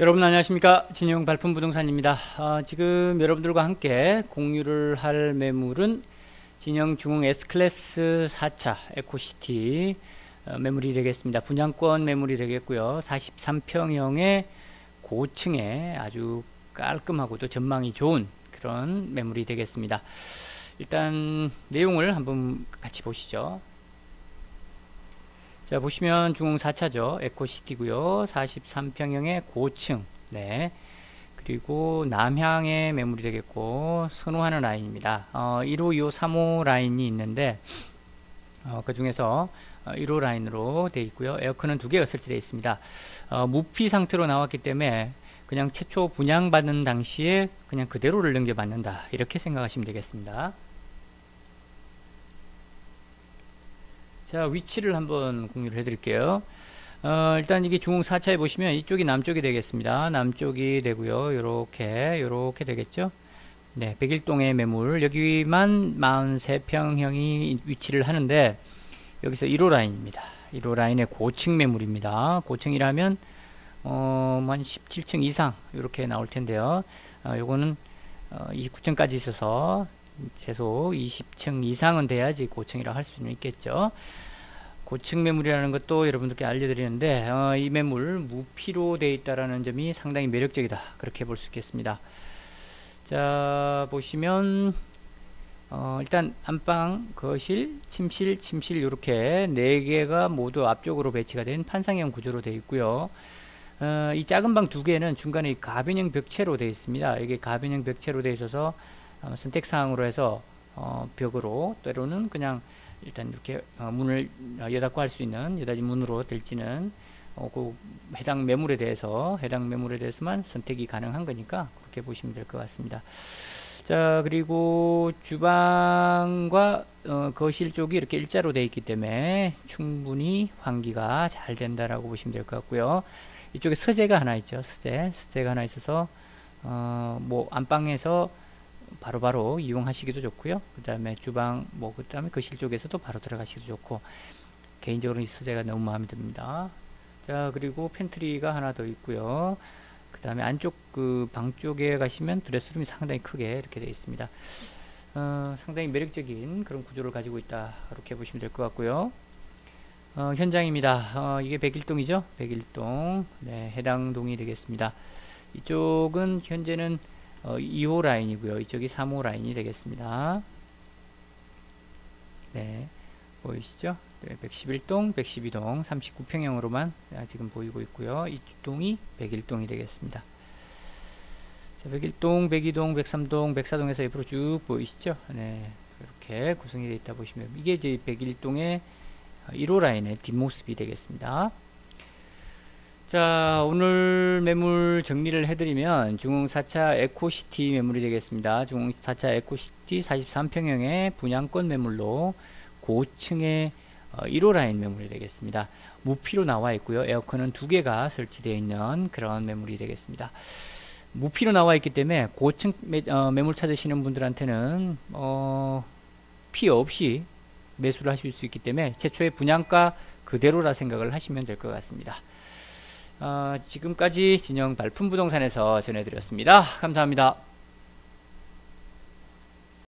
여러분 안녕하십니까? 진영 발품 부동산입니다. 어, 지금 여러분들과 함께 공유를 할 매물은 진영 중흥 S클래스 4차 에코시티 어, 매물이 되겠습니다. 분양권 매물이 되겠고요. 43평형의 고층에 아주 깔끔하고도 전망이 좋은 그런 매물이 되겠습니다. 일단 내용을 한번 같이 보시죠 자 보시면 중흥 4차죠. 에코시티고요. 43평형의 고층. 네. 그리고 남향의 매물이 되겠고 선호하는 라인입니다. 어, 1호 2호 3호 라인이 있는데 어, 그 중에서 1호 어, 라인으로 되어 있고요. 에어컨은 두 개가 설치되어 있습니다. 어, 무피 상태로 나왔기 때문에 그냥 최초 분양받는 당시에 그냥 그대로를 넘겨받는다. 이렇게 생각하시면 되겠습니다 자 위치를 한번 공유를 해 드릴게요. 어, 일단 이게 중흥 4차에 보시면 이쪽이 남쪽이 되겠습니다. 남쪽이 되고요. 요렇게 요렇게 되겠죠? 네 백일동의 매물. 여기만 43평형이 위치를 하는데 여기서 1호 라인입니다. 1호 라인의 고층 매물입니다. 고층이라면 어, 한 17층 이상 이렇게 나올 텐데요. 어, 요거는 어, 29층까지 있어서 최소 20층 이상은 돼야지 고층이라 할 수는 있겠죠. 고층 매물이라는 것도 여러분들께 알려드리는데 어, 이 매물 무피로 되어 있다라는 점이 상당히 매력적이다 그렇게 볼 수 있겠습니다. 자 보시면 어, 일단 안방, 거실, 침실, 침실 이렇게 네 개가 모두 앞쪽으로 배치가 된 판상형 구조로 되어 있고요. 어, 이 작은 방 두 개는 중간에 가변형 벽체로 되어 있습니다. 이게 가변형 벽체로 되어 있어서 어, 선택사항으로 해서 어, 벽으로 때로는 그냥 일단 이렇게 어, 문을 여닫고 할 수 있는 여닫이 문으로 될지는 어, 그 해당 매물에 대해서 해당 매물에 대해서만 선택이 가능한 거니까 그렇게 보시면 될 것 같습니다. 자 그리고 주방과 어, 거실 쪽이 이렇게 일자로 되어 있기 때문에 충분히 환기가 잘 된다라고 보시면 될 것 같고요. 이쪽에 서재가 하나 있죠. 서재 서재가 하나 있어서 어, 뭐 안방에서 바로바로 바로 이용하시기도 좋고요. 그 다음에 주방 뭐 그 다음에 거실 쪽에서도 바로 들어가시기도 좋고 개인적으로 이 소재가 너무 마음에 듭니다. 자 그리고 팬트리가 하나 더 있고요. 그 다음에 안쪽 그 방 쪽에 가시면 드레스룸이 상당히 크게 이렇게 되어 있습니다. 어, 상당히 매력적인 그런 구조를 가지고 있다 이렇게 보시면 될 것 같고요. 어, 현장입니다. 어, 이게 백일동이죠. 백일동 네, 해당 동이 되겠습니다. 이쪽은 현재는 어, 2호 라인이고요. 이쪽이 3호 라인이 되겠습니다. 네, 보이시죠? 네, 111동, 112동, 39평형으로만 지금 보이고 있고요. 이 동이 101동이 되겠습니다. 자, 101동, 102동, 103동, 104동에서 옆으로 쭉 보이시죠? 네, 이렇게 구성이 되어 있다 보시면 이게 이제 101동의 1호 라인의 뒷모습이 되겠습니다. 자 오늘 매물 정리를 해드리면 중흥 4차 에코시티 매물이 되겠습니다. 중흥 4차 에코시티 43평형의 분양권 매물로 고층의 1호 어, 라인 매물이 되겠습니다. 무피로 나와 있고요. 에어컨은 두 개가 설치되어 있는 그런 매물이 되겠습니다. 무피로 나와 있기 때문에 고층 매, 어, 매물 찾으시는 분들한테는 어, 피 없이 매수를 하실 수 있기 때문에 최초의 분양가 그대로라 생각을 하시면 될 것 같습니다. 어, 지금까지 진영 발품 부동산에서 전해드렸습니다. 감사합니다.